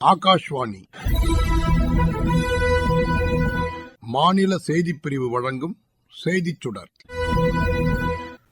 ஆகாஷ்வாணி. மாநில செய்திப் பிரிவு வழங்கும் செய்திச் சுடர்.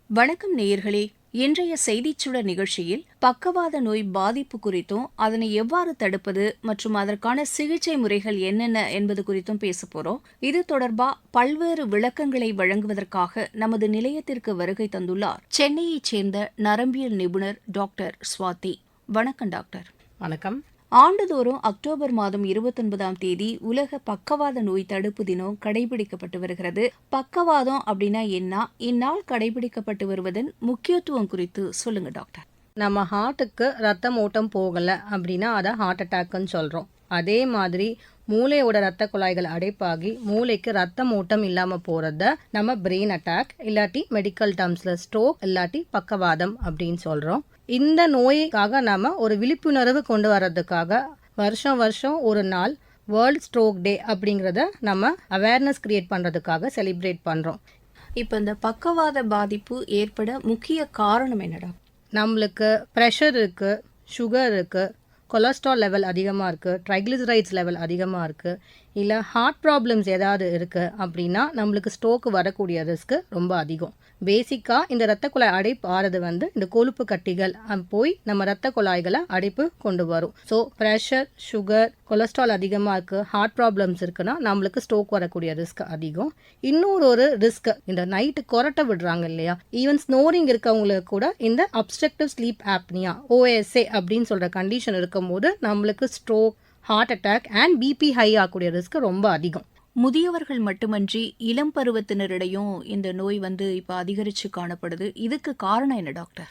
வணக்கம் நேயர்களே. இன்றைய செய்திச் சுடர் நிகழ்ச்சியில் பக்கவாத நோய் பாதிப்பு குறித்தும் அதனை எவ்வாறு தடுப்பது மற்றும் அதற்கான சிகிச்சை முறைகள் என்னென்ன என்பது குறித்தும் பேச போறோம். இது தொடர்பா பல்வேறு விளக்கங்களை வழங்குவதற்காக நமது நிலையத்திற்கு வருகை தந்துள்ளார். சென்னையைச் சேர்ந்த நரம்பியல் நிபுணர் டாக்டர் ஸ்வாதி வணக்கம் டாக்டர். வணக்கம். ஆண்டுதோறும் அக்டோபர் மாதம் இருபத்தொன்பதாம் தேதி உலக பக்கவாத நோய் தடுப்பு தினம் கடைபிடிக்கப்பட்டு வருகிறது. பக்கவாதம் அப்படின்னா என்ன? இந்நாள் கடைபிடிக்கப்பட்டு வருவதன் முக்கியத்துவம் குறித்து சொல்லுங்க டாக்டர். நம்ம ஹார்ட்டுக்கு ரத்தம் ஓட்டம் போகலை அப்படின்னா அதை ஹார்ட் அட்டாக்குன்னு சொல்கிறோம் அதே மாதிரி மூளையோட ரத்த குழாய்கள் அடைப்பாகி மூளைக்கு ரத்தம் ஓட்டம் இல்லாமல் போகிறத நம்ம பிரெயின் அட்டாக் இல்லாட்டி மெடிக்கல் டேர்ம்ஸில் ஸ்ட்ரோக் இல்லாட்டி பக்கவாதம் அப்படின்னு சொல்கிறோம் இந்த நோய்க்காக நம்ம ஒரு விழிப்புணர்வு கொண்டு வர்றதுக்காக வருஷம் வருஷம் ஒரு நாள் வேர்ல்ட் ஸ்ட்ரோக் டே அப்படிங்கிறத நம்ம அவேர்னஸ் கிரியேட் பண்ணுறதுக்காக செலிப்ரேட் பண்ணுறோம் இப்ப இந்த பக்கவாத பாதிப்பு ஏற்பட முக்கிய காரணம் என்னடா? நம்மளுக்கு ப்ரெஷர் இருக்குது சுகர் இருக்குது கொலஸ்ட்ரால் லெவல் அதிகமாக இருக்குது ட்ரைக்ளிசரைட்ஸ் லெவல் அதிகமாக இருக்குது இல்லை ஹார்ட் ப்ராப்ளம்ஸ் ஏதாவது இருக்குது அப்படின்னா நம்மளுக்கு ஸ்ட்ரோக்கு வரக்கூடிய ரிஸ்க்கு ரொம்ப அதிகம். பேசிக்காக இந்த ரத்த குழாய் அடைப்பு ஆறது வந்து இந்த கொழுப்பு கட்டிகள் போய் நம்ம ரத்த குழாய்களை அடைப்பு கொண்டு வரும். ஸோ ப்ரெஷர் சுகர் கொலஸ்ட்ரால் அதிகமாக இருக்குது ஹார்ட் ப்ராப்ளம்ஸ் இருக்குன்னா நம்மளுக்கு ஸ்ட்ரோக் வரக்கூடிய ரிஸ்க் அதிகம். இன்னொரு ஒரு ரிஸ்க் இந்த நைட்டு கொரட்டை விடுறாங்க இல்லையா? ஈவன் ஸ்னோரிங் இருக்கவங்களுக்கு கூட இந்த அப்ஸ்ட்ரக்டிவ் ஸ்லீப் ஆப்னியா ஓஎஸ்ஏ அப்படின்னு சொல்கிற கண்டிஷன் இருக்கும்போது நம்மளுக்கு stroke heart attack and BP high ஆகக்கூடிய ரிஸ்க் ரொம்ப அதிகம். முதியவர்கள் மட்டுமன்றி இளம் பருவத்தினரிடையும் இந்த நோய் வந்து இப்போ அதிகரித்து காணப்படுது. இதுக்கு காரணம் என்ன டாக்டர்?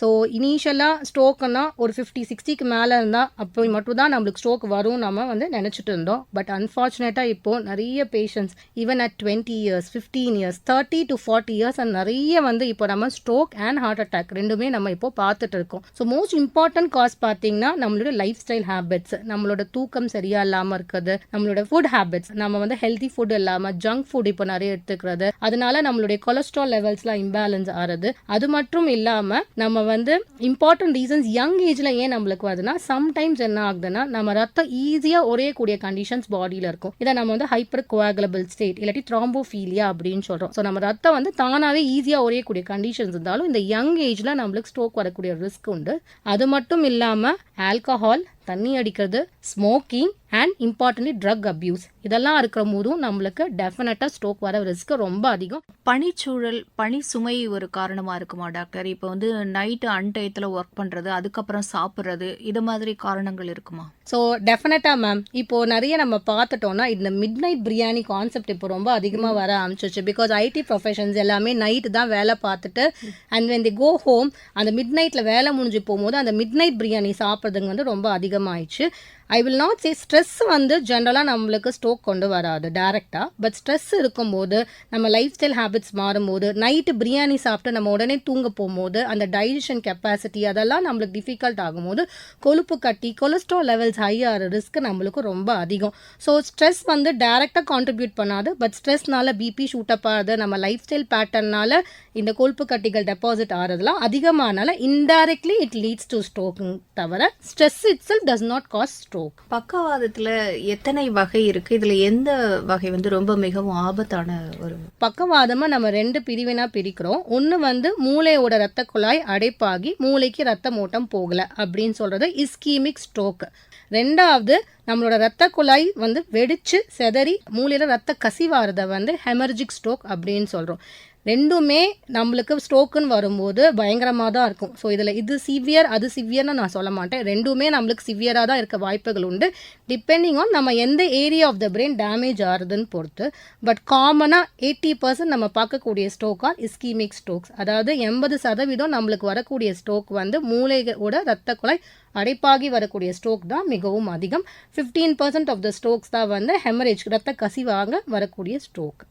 ஸோ இனிஷியலாக ஸ்ட்ரோக்குன்னா ஒரு ஃபிஃப்டி சிக்ஸ்டிக்கு மேலே இருந்தால் அப்போ மட்டும் தான் நம்மளுக்கு ஸ்ட்ரோக் வரும் நம்ம வந்து நினச்சிட்டு இருந்தோம். பட் அன்ஃபார்ச்சுனேட்டாக இப்போது நிறைய patients even at twenty years fifteen years thirty to forty years and நிறைய வந்து இப்போ நம்ம ஸ்ட்ரோக் அண்ட் ஹார்ட் அட்டாக் ரெண்டுமே நம்ம இப்போ பார்த்துட்டு இருக்கோம். ஸோ மோஸ்ட் இம்பார்ட்டன்ட் காஸ் பார்த்தீங்கன்னா நம்மளோட லைஃப் ஸ்டைல் ஹேபிட்ஸ் நம்மளோட தூக்கம் சரியா இல்லாமல் இருக்கிறது நம்மளோட ஃபுட் ஹேபிட்ஸ் நம்ம வந்து ஹெல்தி ஃபுட் இல்லாமல் ஜங்க் ஃபுட் இப்போ நிறைய எடுத்துக்கிறது அதனால நம்மளுடைய கொலஸ்ட்ரால் லெவல்ஸ்லாம் இம்பேலன்ஸ் ஆறது அது மட்டும் இல்லாமல் நம்ம வந்து இம்பார்ட்டன்ட் ரீசன்ஸ் யங் ஏஜில் ஏன் நம்மளுக்கு வருதுன்னா சம்டைம்ஸ் என்ன ஆகுதுன்னா நம்ம ரத்தம் ஈஸியாக உரையக்கூடிய கண்டிஷன்ஸ் பாடியில் இருக்கும். இதை நம்ம வந்து ஹைப்பர் கோஆகுலபிள் ஸ்டேட் இல்லாட்டி த்ராம்போஃபீலியா அப்படின்னு சொல்கிறோம் ஸோ நம்ம ரத்தம் வந்து தானாகவே ஈஸியாக உரையக்கூடிய கண்டிஷன்ஸ் இருந்தாலும் இந்த யங் ஏஜில் நம்மளுக்கு ஸ்ட்ரோக் வரக்கூடிய ரிஸ்க் உண்டு. அது மட்டும் இல்லாமல் ஆல்கஹால் தண்ணி அடிக்கிறது smoking and importantly drug abuse இதெல்லாம் இருக்கிற போதும் நம்மளுக்கு டெஃபினட்டாக ஸ்ட்ரோக் வர ரிஸ்க் ரொம்ப அதிகம். பனிச்சூழல் பனி சுமை ஒரு காரணமாக இருக்குமா டாக்டர்? இப்போ வந்து நைட்டு அன்டயத்தில் ஒர்க் பண்ணுறது அதுக்கப்புறம் சாப்பிட்றது இது மாதிரி காரணங்கள் இருக்குமா? ஸோ டெஃபினட்டாக மேம் இப்போ நிறைய நம்ம பார்த்துட்டோம்னா இந்த மிட் நைட் பிரியாணி கான்செப்ட் இப்போ ரொம்ப அதிகமாக வர ஆரம்பிச்சிச்சு பிகாஸ் ஐடி ப்ரொஃபஷன்ஸ் எல்லாமே நைட்டு தான் வேலை பார்த்துட்டு and when they go home அந்த மிட் நைட்டில் வேலை முடிஞ்சு போகும்போது அந்த மிட் நைட் பிரியாணி சாப்பிட்றதுங்க வந்து ரொம்ப அதிகமாயிடுச்சு. I will not say stress வந்து ஜென்ரலாக நம்மளுக்கு ஸ்டோக் கொண்டு வராது டேரெக்டாக பட் ஸ்ட்ரெஸ் இருக்கும்போது நம்ம லைஃப் ஸ்டைல் ஹேபிட்ஸ் மாறும்போது நைட்டு பிரியாணி சாப்பிட்டு நம்ம உடனே தூங்க போகும்போது அந்த டைஜஷன் கெப்பாசிட்டி அதெல்லாம் நம்மளுக்கு டிஃபிகல்ட் ஆகும்போது கொழுப்பு கட்டி கொலஸ்ட்ரால் லெவல்ஸ் ஹை ரிஸ்க் நம்மளுக்கு ரொம்ப அதிகம். ஸோ ஸ்ட்ரெஸ் வந்து டேரெக்டாக கான்ட்ரிபியூட் பண்ணாது. பட் ஸ்ட்ரெஸ்னால பிபி ஷூட்டப் ஆகுது. நம்ம லைஃப் ஸ்டைல் பேட்டர்னால இந்த கொழுப்பு கட்டிகள் டெபாசிட் ஆகிறதுலாம் அதிகமானால indirectly it leads to stroke தவிர stress itself does not cause stroke பக்கவாதத்துல எத்தனை வகை இருக்கு? இதுல எந்த வகை வந்து ரொம்ப மிகவும் ஆபத்தான ஒரு பக்கவாதமாக நம்ம ரெண்டு பிரிவினா பிரிக்கிறோம். ஒன்று வந்து மூளையோட ரத்த குழாய் அடைப்பாகி மூளைக்கு ரத்த ஓட்டம் போகலை அப்படின்னு சொல்கிறது இஸ்கீமிக் ஸ்ட்ரோக் ரெண்டாவது நம்மளோட ரத்த குழாய் வந்து வெடிச்சு செதறி மூளையில் ரத்த கசிவாரதை வந்து ஹெமர்ஜிக் ஸ்ட்ரோக் அப்படின்னு சொல்கிறோம் ரெண்டுமே நம்மளுக்கு ஸ்ட்ரோக்குன்னு வரும்போது பயங்கரமாக தான் இருக்கும். ஸோ இதில் இது சிவியர் அது சிவியர்னு நான் சொல்ல மாட்டேன். ரெண்டுமே நம்மளுக்கு சிவியராக தான் இருக்க வாய்ப்புகள் உண்டு. டிபெண்டிங் ஆன் நம்ம எந்த area of the brain damage ஆகுதுன்னு பொறுத்து பட் காமனாக எயிட்டி பர்சன்ட் நம்ம பார்க்கக்கூடிய ஸ்ட்ரோக் இஸ்கீமிக் ஸ்ட்ரோக்ஸ் அதாவது எண்பது சதவீதம் நம்மளுக்கு வரக்கூடிய ஸ்ட்ரோக் வந்து மூளைகளோட ரத்த குழாய் அடைப்பாகி வரக்கூடிய ஸ்ட்ரோக் தான் மிகவும் அதிகம். Fifteen percent of the strokes தான் வந்து ஹெமரேஜ் ரத்த கசிவாக வரக்கூடிய ஸ்ட்ரோக்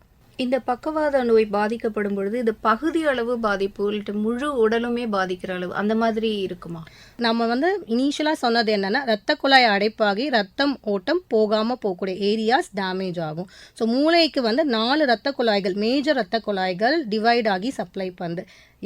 இந்த பக்கவாத நோய் பாதிக்கப்படும் பொழுது இது பகுதி அளவு பாதிப்பு இல்லாட்டி முழு உடலுமே பாதிக்கிற அளவு அந்த மாதிரி இருக்குமா? நம்ம வந்து இனிஷியலாக சொன்னது என்னென்னா ரத்த குழாய் அடைப்பாகி ரத்தம் ஓட்டம் போகாமல் போகக்கூடிய ஏரியாஸ் டேமேஜ் ஆகும். ஸோ மூளைக்கு வந்து நாலு ரத்த குழாய்கள் மேஜர் ரத்த குழாய்கள் டிவைட் ஆகி சப்ளை பண்ணுது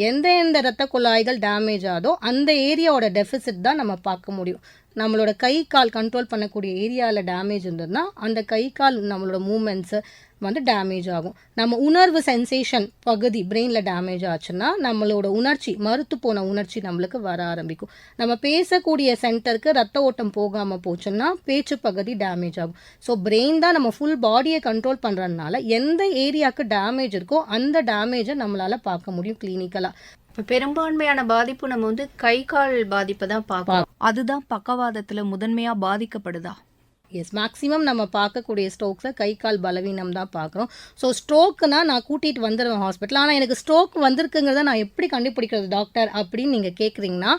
எந்த எந்த ரத்த குழாய்கள் டேமேஜ் ஆகுதோ அந்த ஏரியாவோட டெஃபிசிட் தான் நம்ம பார்க்க முடியும். நம்மளோட கை கால் கண்ட்ரோல் பண்ணக்கூடிய ஏரியாவில் டேமேஜ் இருந்ததுன்னா அந்த கை கால் நம்மளோட மூமெண்ட்ஸு வந்து டேமேஜ் ஆகும். நம்ம உணர்வு சென்சேஷன் பகுதி பிரெயினில் டேமேஜ் ஆச்சுன்னா நம்மளோட உணர்ச்சி மறுத்து போன உணர்ச்சி நம்மளுக்கு வர ஆரம்பிக்கும். நம்ம பேசக்கூடிய சென்டருக்கு ரத்த ஓட்டம் போகாமல் போச்சுன்னா பேச்சு பகுதி டேமேஜ் ஆகும். ஸோ பிரெயின் தான் நம்ம ஃபுல் பாடியை கண்ட்ரோல் பண்ணுறதுனால எந்த ஏரியாவுக்கு டேமேஜ் இருக்கோ அந்த டேமேஜை நம்மளால் பார்க்க முடியும் கிளினிக்கலாக இப்ப பெரும்பான்மையான பாதிப்பு நம்ம வந்து கை கால் பாதிப்பை தான் பார்ப்போம் அதுதான் பக்கவாதத்துல முதன்மையா பாதிக்கப்படுதா? எஸ் மேக்ஸிமம் நம்ம பார்க்கக்கூடிய ஸ்ட்ரோக்ஸை கை கால் பலவீனம் தான் பார்க்குறோம். ஸோ ஸ்ட்ரோக்குனா நான் கூட்டிகிட்டு வந்துடுவேன் ஹாஸ்பிட்டல் ஆனால் எனக்கு ஸ்ட்ரோக் வந்திருக்குங்கிறத நான் எப்படி கண்டுபிடிக்கிறது டாக்டர் அப்படின்னு நீங்கள் கேட்குறீங்கன்னா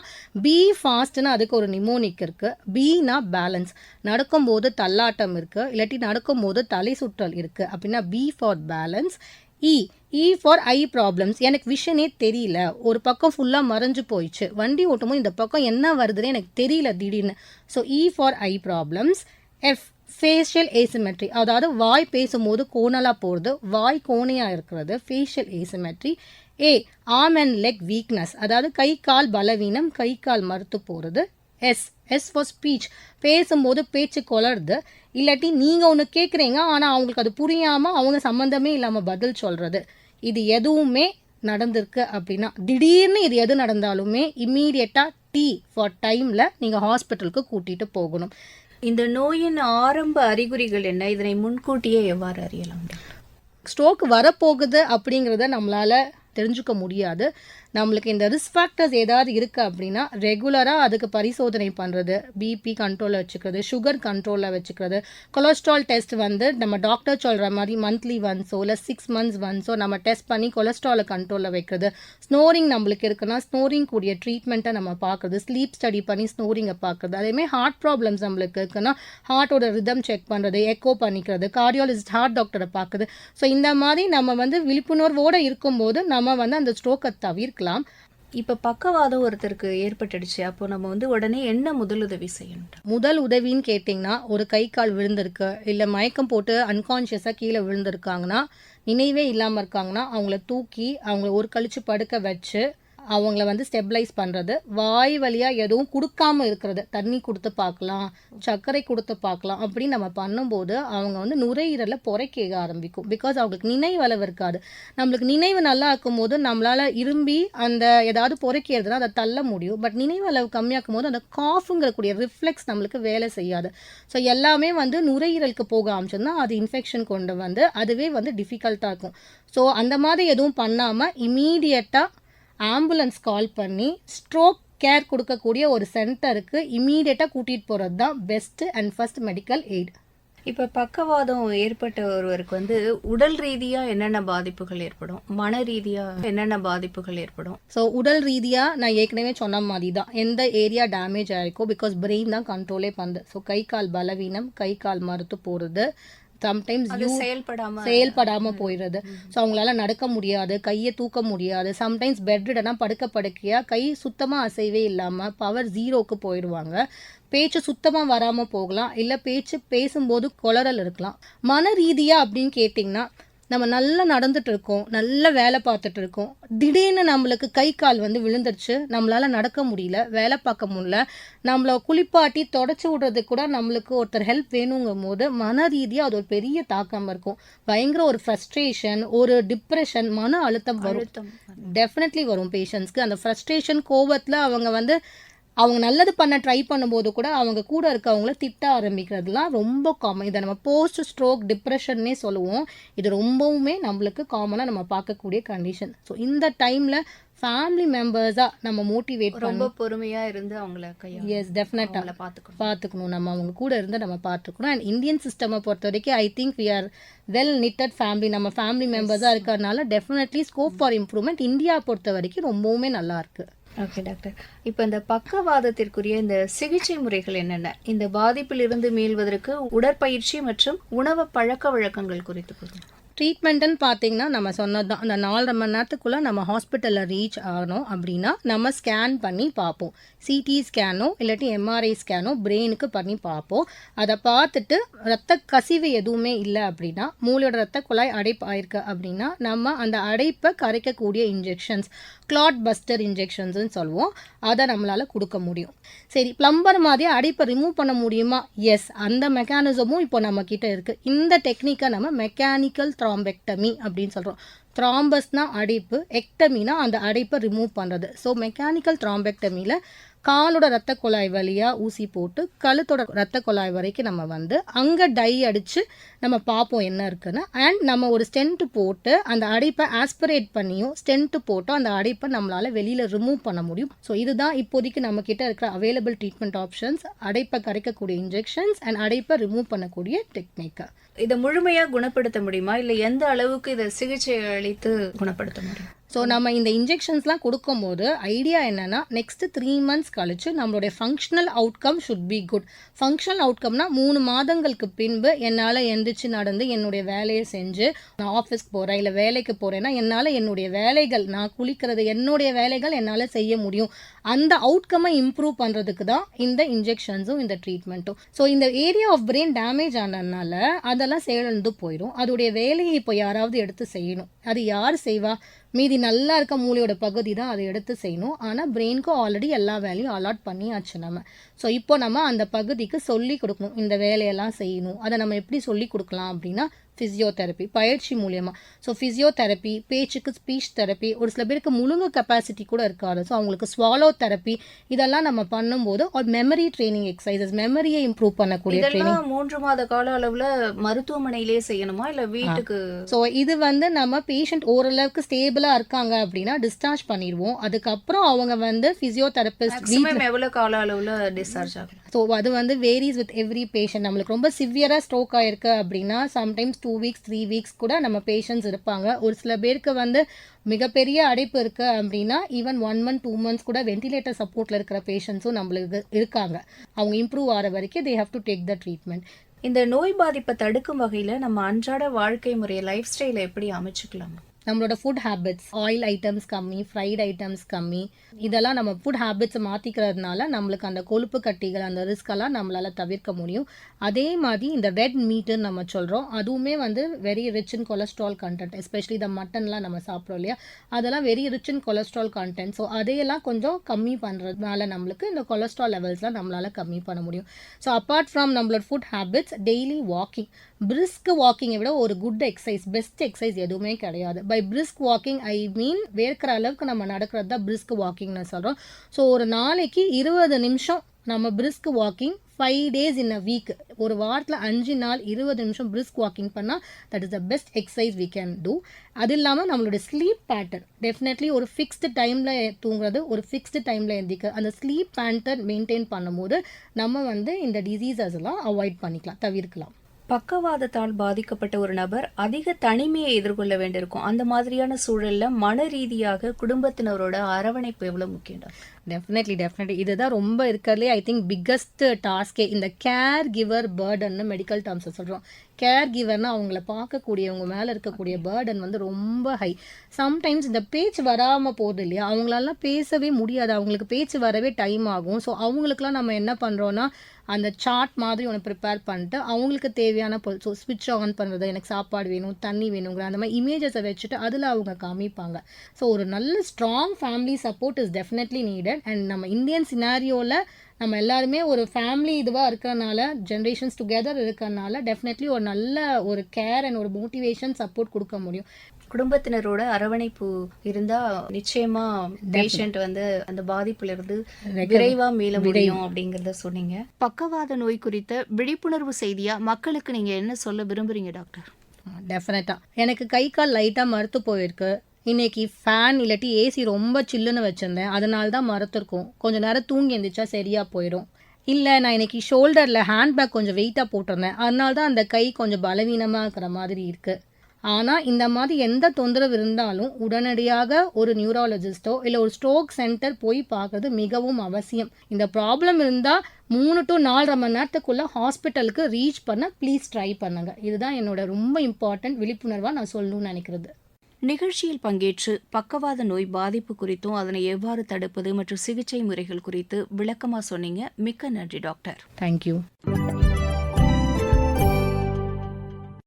பி ஃபாஸ்ட்னா அதுக்கு ஒரு நிமோனிக் இருக்குது பீனா பேலன்ஸ் நடக்கும்போது தள்ளாட்டம் இருக்குது இல்லாட்டி நடக்கும்போது தலை சுற்றல் இருக்குது அப்படின்னா B for balance E E for eye problems எனக்கு விஷனே தெரியல. ஒரு பக்கம் ஃபுல்லாக மறைஞ்சு போயிடுச்சு. வண்டி ஓட்டும்போது இந்த பக்கம் என்ன வருதுன்னு எனக்கு தெரியல திடீர்னு. So E for eye problems F facial asymmetry அதாவது வாய் பேசும்போது கோணலாக போகிறது வாய் கோணையாக இருக்கிறது facial asymmetry A arm and leg weakness அதாவது கை கால் பலவீனம் கை கால் மறுத்து போகிறது எஸ் எஸ் ஃபார் ஸ்பீச் பேசும்போது பேச்சு கொளருது. இல்லாட்டி நீங்கள் ஒன்று கேட்குறீங்க ஆனால் அவங்களுக்கு அது புரியாமல் அவங்க சம்மந்தமே இல்லாமல் பதில் சொல்கிறது இது எதுவுமே நடந்திருக்கு அப்படின்னா திடீர்னு இது எது நடந்தாலுமே இம்மீடியட்டாக டி ஃபார் டைமில் நீங்கள் ஹாஸ்பிட்டலுக்கு கூட்டிகிட்டு போகணும். இந்த நோயின் ஆரம்ப அறிகுறிகள் என்ன? இதனை முன்கூட்டியே எவ்வாறு அறியலாம்? ஸ்ட்ரோக் வரப்போகுது அப்படிங்கிறத நம்மளால் தெரிஞ்சுக்க முடியாது. நம்மளுக்கு இந்த ரிஸ்க் ஃபேக்டர்ஸ் ஏதாவது இருக்குது அப்படின்னா ரெகுலராக அதுக்கு பரிசோதனை பண்ணுறது பிபி கண்ட்ரோலில் வச்சுக்கிறது சுகர் கண்ட்ரோலில் வச்சுக்கிறது கொலஸ்ட்ரால் டெஸ்ட் வந்து நம்ம டாக்டர் சொல்கிற மாதிரி மந்த்லி ஒன்ஸோ இல்லை சிக்ஸ் மந்த்ஸ் ஒன்ஸோ நம்ம டெஸ்ட் பண்ணி கொலஸ்ட்ராலை கண்ட்ரோலில் வைக்கிறது. ஸ்னோரிங் நம்மளுக்கு இருக்குன்னா ஸ்னோரிங் கூடிய ட்ரீட்மெண்ட்டை நம்ம பார்க்குறது. ஸ்லீப் ஸ்டடி பண்ணி ஸ்னோரிங்கை பார்க்குறது. அதேமாதிரி ஹார்ட் ப்ராப்ளம்ஸ் நம்மளுக்கு இருக்குன்னா ஹார்ட்டோட ரிதம் செக் பண்ணுறது எக்கோ பண்ணிக்கிறது கார்டியாலஜிஸ்ட் ஹார்ட் டாக்டரை பார்க்குது. ஸோ இந்த மாதிரி நம்ம வந்து விழிப்புணர்வோடு இருக்கும்போது நம்ம வந்து அந்த ஸ்ட்ரோக்கை தவிர்க்கலாம். இப்போ பக்கவாதம் ஒருத்தருக்கு ஏற்பட்டுடுச்சு அப்போ நம்ம வந்து உடனே என்ன முதலுதவி செய்யணும் முதல் உதவின்னு கேட்டிங்கன்னா ஒரு கை கால் விழுந்திருக்கு இல்லை மயக்கம் போட்டு அன்கான்ஷியஸாக கீழே விழுந்திருக்காங்கன்னா நினைவே இல்லாமல் இருக்காங்கன்னா அவங்கள தூக்கி அவங்கள ஒரு கழிச்சு படுக்க வச்சு அவங்கள வந்து ஸ்டெபிளைஸ் பண்ணுறது வாய் வழியாக எதுவும் கொடுக்காம இருக்கிறது. தண்ணி கொடுத்து பார்க்கலாம் சர்க்கரை கொடுத்து பார்க்கலாம் அப்படின்னு நம்ம பண்ணும்போது அவங்க வந்து நுரையீரலை புறக்கேக ஆரம்பிக்கும். பிகாஸ் அவங்களுக்கு நினைவளவு இருக்காது. நம்மளுக்கு நினைவு நல்லா இருக்கும்போது நம்மளால் இரும்பி அந்த ஏதாவது புறக்கேறதுனா அதை தள்ள முடியும். பட் நினைவளவு கம்மியாக்கும் போது அந்த காஃபுங்கிறக்கூடிய ரிஃப்ளெக்ஸ் நம்மளுக்கு வேலை செய்யாது. ஸோ எல்லாமே வந்து நுரையீரலுக்கு போக ஆரம்பிச்சதுன்னா அது இன்ஃபெக்ஷன் கொண்டு வந்து அதுவே வந்து டிஃபிகல்ட்டாக இருக்கும். ஸோ அந்த மாதிரி எதுவும் பண்ணாமல் இமீடியட்டாக ஆம்புலன்ஸ் கால் பண்ணி ஸ்ட்ரோக் கேர் கொடுக்கக்கூடிய ஒரு சென்டருக்கு இமீடியட்டாக கூட்டிகிட்டு போகிறது தான் best and first medical aid. இப்ப பக்கவாதம் ஏற்பட்ட ஒருவருக்கு வந்து உடல் ரீதியா என்னென்ன பாதிப்புகள் ஏற்படும்? மன ரீதியா என்னென்ன பாதிப்புகள் ஏற்படும்? ஸோ உடல் ரீதியாக நான் ஏற்கனவே சொன்ன மாதிரி தான் எந்த ஏரியா டேமேஜ் ஆயிருக்கோ பிகாஸ் பிரெயின் தான் கண்ட்ரோலே பண்ணுது ஸோ கை கால் பலவீனம் கை கால் மறுத்து போகிறது சம்டைம்ஸ் செயல்படாம. செயல்படாம போயிடுறது. ஸோ அவங்களால நடக்க முடியாது கையை தூக்க முடியாது. சம்டைம்ஸ் பெட்ரிடனா படுக்க படுக்கையா கை சுத்தமா அசைவே இல்லாம பவர் ஜீரோக்கு போயிடுவாங்க. பேச்சு சுத்தமா வராம போகலாம். இல்ல பேச்சு பேசும்போது குளறல் இருக்கலாம். மன ரீதியா அப்படின்னு கேட்டிங்கன்னா நம்ம நல்லா நடந்துட்டு இருக்கோம் நல்ல வேலை பார்த்துட்டு இருக்கோம் திடீர்னு நம்மளுக்கு கை கால் வந்து விழுந்துருச்சு நம்மளால நடக்க முடியல வேலை பார்க்க முடியல நம்மள குளிப்பாட்டி தொடச்சி விடுறதுக்கு கூட நம்மளுக்கு ஒருத்தர் ஹெல்ப் வேணுங்கும் போது மன ரீதியாக அது ஒரு பெரிய தாக்கம் இருக்கும். பயங்கர ஒரு ஃப்ரஸ்ட்ரேஷன் ஒரு டிப்ரெஷன் மன அழுத்தம் வரும். டெஃபினெட்லி வரும். பேஷண்ட்ஸ்க்கு அந்த ஃப்ரஸ்ட்ரேஷன் கோவத்தில் அவங்க வந்து அவங்க நல்லது பண்ண ட்ரை பண்ணும்போது கூட அவங்க கூட இருக்கவங்கள திட்ட ஆரம்பிக்கிறதுலாம் ரொம்ப காமன் இதை நம்ம போஸ்ட் ஸ்ட்ரோக் டிப்ரெஷன்னே சொல்லுவோம். இது ரொம்பவுமே நம்மளுக்கு காமனாக நம்ம பார்க்கக்கூடிய கண்டிஷன் ஸோ இந்த டைமில் ஃபேமிலி மெம்பர்ஸாக நம்ம மோட்டிவேட் ரொம்ப பொறுமையா இருந்து அவங்கள எஸ் டெஃபினட்டாக அவங்கள பாத்துக்கணும் பார்த்துக்கணும். நம்ம அவங்க கூட இருந்து நம்ம பார்த்துக்கணும். அண்ட் இந்தியன் சிஸ்டமை பொறுத்த வரைக்கும் I think we are well knitted family நம்ம ஃபேமிலி மெம்பர்ஸாக இருக்கிறதுனால definitely scope for improvement India பொறுத்த வரைக்கும் ரொம்பவுமே நல்லா இருக்கு. ஓகே டாக்டர் இப்போ இந்த பக்கவாதத்திற்குரிய இந்த சிகிச்சை முறைகள் என்னென்ன? இந்த பாதிப்பில் இருந்து மீள்வதற்கு உடற்பயிற்சி மற்றும் உணவு பழக்க வழக்கங்கள் குறித்து ட்ரீட்மெண்ட்டுன்னு பார்த்தீங்கன்னா நம்ம சொன்னது தான் அந்த நாலரை மணி நேரத்துக்குள்ளே நம்ம ஹாஸ்பிட்டலில் ரீச் ஆகணும் அப்படின்னா நம்ம ஸ்கேன் பண்ணி பார்ப்போம். சிடி ஸ்கேனோ இல்லாட்டி எம்ஆர்ஐ ஸ்கேனோ பிரெயினுக்கு பண்ணி பார்ப்போம். அதை பார்த்துட்டு ரத்த கசிவு எதுவுமே இல்லை அப்படின்னா மூளையோட ரத்த குழாய் அடைப்பு ஆயிருக்கு அப்படின்னா நம்ம அந்த அடைப்பை கரைக்கக்கூடிய இன்ஜெக்ஷன்ஸ் கிளாட் பஸ்டர் இன்ஜெக்ஷன்ஸ்னு சொல்லுவோம். அதை நம்மளால் கொடுக்க முடியும். சரி ப்ளம்பர் மாதிரி அடைப்பை ரிமூவ் பண்ண முடியுமா? எஸ் அந்த மெக்கானிசமும் இப்போ நம்மக்கிட்ட இருக்குது இந்த டெக்னிக்கை நம்ம மெக்கானிக்கல் த்ராம்பெக்டமி அப்படின்னு சொல்கிறோம் த்ராம்பஸ்னால் அடைப்பு எக்டமினா அந்த அடைப்பை ரிமூவ் பண்ணுறது ஸோ மெக்கானிக்கல் த்ராம்பெக்டமியில் காலோட ரத்த குழாய் வழியாக ஊசி போட்டு கழுத்தோட ரத்த குழாய் வரைக்கும் நம்ம வந்து அங்கே டை அடித்து நம்ம பார்ப்போம் என்ன இருக்குன்னு. அண்ட் நம்ம ஒரு ஸ்டென்ட்டு போட்டு அந்த அடைப்பை ஆஸ்பிரேட் பண்ணியும் ஸ்டென்ட்டு போட்டோ அந்த அடைப்பை நம்மளால் வெளியில் ரிமூவ் பண்ண முடியும். ஸோ இதுதான் இப்போதைக்கு நம்மக்கிட்ட இருக்கிற அவைலபிள் ட்ரீட்மெண்ட் ஆப்ஷன்ஸ் அடைப்பை கரைக்கக்கூடிய இன்ஜெக்ஷன்ஸ் அண்ட் அடைப்பை ரிமூவ் பண்ணக்கூடிய டெக்னிக்கு இதை முழுமையாக குணப்படுத்த முடியுமா? இல்லை எந்த அளவுக்கு இதை சிகிச்சை அளித்து குணப்படுத்த முடியும்? ஸோ நம்ம இந்த இன்ஜெக்ஷன்ஸ்லாம் கொடுக்கும்போது ஐடியா என்னென்னா நெக்ஸ்ட் த்ரீ மந்த்ஸ் கழிச்சு நம்மளுடைய functional outcome should be good functional அவுட்கம்னா மூணு மாதங்களுக்கு பின்பு என்னால் எந்திரிச்சு நடந்து என்னுடைய வேலையை செஞ்சு நான் ஆஃபீஸ்க்கு போகிறேன் இல்லை வேலைக்கு போகிறேன்னா என்னால் என்னுடைய வேலைகள் நான் குளிக்கிறது என்னுடைய வேலைகள் என்னால் செய்ய முடியும். அந்த அவுட்கம்மை இம்ப்ரூவ் பண்ணுறதுக்கு தான் இந்த இன்ஜெக்ஷன்ஸும் இந்த ட்ரீட்மெண்ட்டும் ஸோ இந்த ஏரியா ஆஃப் பிரெயின் டேமேஜ் ஆனதுனால அதெல்லாம் செயலிழந்து போயிடும். அதோடைய வேலையை இப்போ யாராவது எடுத்து செய்யணும். அது யார் செய்வா? மீதி நல்லா இருக்க மூளையோட பகுதி தான் அதை எடுத்து செய்யணும். ஆனால் பிரெயினுக்கு ஆல்ரெடி எல்லா வேலையும் அலாட் பண்ணியாச்சு நம்ம. ஸோ இப்போ நம்ம அந்த பகுதிக்கு சொல்லி கொடுக்கணும். இந்த வேலையெல்லாம் செய்யணும். அதை நம்ம எப்படி சொல்லி கொடுக்கலாம் அப்படின்னா ஃபிசியோதெரப்பி பயிற்சி மூலியமாக ஸோ ஃபிசியோதெரப்பி பேச்சுக்கு ஸ்பீச் தெரப்பி ஒரு சில பேருக்கு முழுங்க கெப்பாசிட்டி கூட இருக்காது. ஸோ அவங்களுக்கு ஸ்வாலோ தெரப்பி இதெல்லாம் நம்ம பண்ணும்போது ஒரு மெமரி ட்ரைனிங் எக்ஸசைசஸ் மெமரியை இம்ப்ரூவ் பண்ணக்கூடிய ட்ரைனிங் மூன்று மாத கால அளவுல மருத்துவமனையிலே செய்யணுமா? இல்ல வீட்டுக்கு? ஸோ இது வந்து நம்ம பேஷண்ட் ஓரளவுக்கு ஸ்டேபிளாக இருக்காங்க அப்படின்னா டிஸ்சார்ஜ் பண்ணிடுவோம். அதுக்கப்புறம் அவங்க வந்து ஃபிசியோதெரபிஸ்ட் எவ்வளவு கால அளவுல டிஸ்சார்ஜ் ஆகும்? ஸோ அது வந்து வேரிஸ் வித் எவ்ரி பேஷண்ட் நம்மளுக்கு ரொம்ப சிவியராக ஸ்ட்ரோக் ஆயிருக்கு அப்படின்னா sometimes two weeks three weeks கூட நம்ம பேஷண்ட்ஸ் இருப்பாங்க. ஒரு சில பேருக்கு வந்து மிகப்பெரிய அடைப்பு இருக்குது அப்படின்னா even one month two months கூட வென்டிலேட்டர் சப்போர்ட்டில் இருக்கிற பேஷண்ட்ஸும் நம்மளுக்கு இருக்காங்க. அவங்க இம்ப்ரூவ் ஆகிற வரைக்கும் they have to take the treatment இந்த நோய் பாதிப்பை தடுக்கும் வகையில் நம்ம அன்றாட வாழ்க்கை முறையை லைஃப் ஸ்டைலை எப்படி அமைச்சுக்கலாம்? நம்மளோட ஃபுட் ஹேபிட்ஸ் ஆயில் ஐட்டம்ஸ் கம்மி ஃப்ரைட் ஐட்டம்ஸ் கம்மி இதெல்லாம் நம்ம ஃபுட் ஹேபிட்ஸை மாற்றிக்கிறதுனால நம்மளுக்கு அந்த கொழுப்பு கட்டிகள் அந்த ரிஸ்கெல்லாம் நம்மளால் தவிர்க்க முடியும். அதே மாதிரி இந்த ரெட் மீட்டுன்னு நம்ம சொல்கிறோம் அதுவுமே வந்து very rich in cholesterol content especially இந்த மட்டன்லாம் நம்ம சாப்பிட்றோம் இல்லையா? அதெல்லாம் very rich in cholesterol content so அதையெல்லாம் கொஞ்சம் கம்மி பண்ணுறதுனால நம்மளுக்கு இந்த கொலஸ்ட்ரால் லெவல்ஸ்லாம் நம்மளால் கம்மி பண்ண முடியும். ஸோ அப்பார்ட் ஃப்ரம் நம்மளோட food habits daily walking brisk வாக்கிங்கை விட ஒரு குட் எக்ஸசைஸ் பெஸ்ட் எக்ஸசைஸ் எதுவுமே கிடையாது. By brisk walking I mean வேர்க்கிற அளவுக்கு நம்ம நடக்கிறது தான் பிரிஸ்க் வாக்கிங்னு சொல்கிறோம் ஸோ ஒரு நாளைக்கு இருபது நிமிஷம் நம்ம brisk walking five days in a week ஒரு வாரத்தில் அஞ்சு நாள் இருபது நிமிஷம் பிரிஸ்க் வாக்கிங் பண்ணால் that is the best exercise we can do அது இல்லாமல் நம்மளுடைய ஸ்லீப் பேட்டர்ன் டெஃபினெட்லி ஒரு ஃபிக்ஸ்டு டைமில் தூங்குறது ஒரு ஃபிக்ஸ்டு டைமில் எந்திக்க அந்த ஸ்லீப் பேட்டர்ன் மெயின்டைன் பண்ணும்போது நம்ம வந்து இந்த டிசீசஸ் எல்லாம் அவாய்ட் பண்ணிக்கலாம் தவிர்க்கலாம். பக்கவாதத்தால் பாதிக்கப்பட்ட ஒரு நபர் அதிக தனிமையை எதிர்கொள்ள வேண்டியிருக்கும். அந்த மாதிரியான சூழல்ல மன ரீதியாக குடும்பத்தினரோட அரவணைப்பு எவ்வளவு முக்கியம் டெஃபினெட்லி டெஃபினெட்லி இதுதான் ரொம்ப இருக்கிறதுலே ஐ திங்க் பிக்கஸ்ட் டாஸ்கே இந்த கேர் கிவர் பேர்டன்னு மெடிக்கல் டேர்ம்ஸை சொல்கிறோம் கேர் கிவர்னா அவங்கள பார்க்கக்கூடியவங்க மேலே இருக்கக்கூடிய பேர்டன் வந்து ரொம்ப ஹை சம்டைம்ஸ் இந்த பேச்சு வராமல் போகுது இல்லையா? அவங்களாலாம் பேசவே முடியாது. அவங்களுக்கு பேச்சு வரவே டைம் ஆகும். ஸோ அவங்களுக்குலாம் நம்ம என்ன பண்ணுறோன்னா அந்த சார்ட் மாதிரி ஒன்று ப்ரிப்பேர் பண்ணிட்டு அவங்களுக்கு தேவையான பொருள் ஸோ ஸ்விட்ச் ஆன் பண்ணுறது எனக்கு சாப்பாடு வேணும் தண்ணி வேணுங்கிற அந்த மாதிரி இமேஜஸை வச்சுட்டு அதில் அவங்க காமிப்பாங்க. ஸோ ஒரு நல்ல strong family support is definitely and நம்ம இந்தியன் சினாரியோவில் நம்ம எல்லாருமே ஒரு ஃபேமிலி இதுவாக இருக்கிறனால ஜென்ரேஷன்ஸ் டுகெதர் இருக்கிறனால டெஃபினெட்லி ஒரு நல்ல ஒரு கேர் அண்ட் ஒரு மோட்டிவேஷன் சப்போர்ட் கொடுக்க முடியும். குடும்பத்தினரோட அரவணைப்பு இருந்தா நிச்சயமா பேஷண்ட் வந்து அந்த பாதிப்புல இருந்து விரைவா மீள முடியும் அப்படிங்கறத சொன்னீங்க. பக்கவாத நோய் குறித்த விழிப்புணர்வு செய்தியா மக்களுக்கு நீங்க என்ன சொல்ல விரும்புறீங்க டாக்டர்? டெஃபினட்டாக எனக்கு கை கால் லைட்டாக மறுத்து போயிருக்கு. இன்னைக்கு ஃபேன் இல்லாட்டி ஏசி ரொம்ப சில்லுன்னு வச்சுருந்தேன். அதனால தான் மறத்துருக்கோம். கொஞ்சம் நேரம் தூங்கி எழுந்திரிச்சா சரியாக போயிடும். இல்லை நான் இன்னைக்கு ஷோல்டரில் ஹேண்ட்பேக் கொஞ்சம் வெயிட்டாக போட்டிருந்தேன். அதனால தான் அந்த கை கொஞ்சம் பலவீனமாக இருக்கிற மாதிரி இருக்குது ஆனால் இந்த மாதிரி எந்த தொந்தரவு இருந்தாலும் உடனடியாக ஒரு நியூராலஜிஸ்ட்டோ இல்லை ஒரு ஸ்ட்ரோக் சென்டர் போய் பார்க்கறது மிகவும் அவசியம். இந்த ப்ராப்ளம் இருந்தால் மூணு டு நாலரை மணி நேரத்துக்குள்ளே ஹாஸ்பிட்டலுக்கு ரீச் பண்ண ப்ளீஸ் ட்ரை பண்ணுங்க. இதுதான் என்னோட ரொம்ப இம்பார்ட்டன்ட் விழிப்புணர்வாக நான் சொல்லணும்னு நினைக்கிறது. நிகழ்ச்சியில் பங்கேற்று பக்கவாத நோய் பாதிப்பு குறித்தும் அதனை எவ்வாறு தடுப்பது மற்றும் சிகிச்சை முறைகள் குறித்து விளக்கமா சொன்னீங்க. மிக்க நன்றி டாக்டர். தேங்க்யூ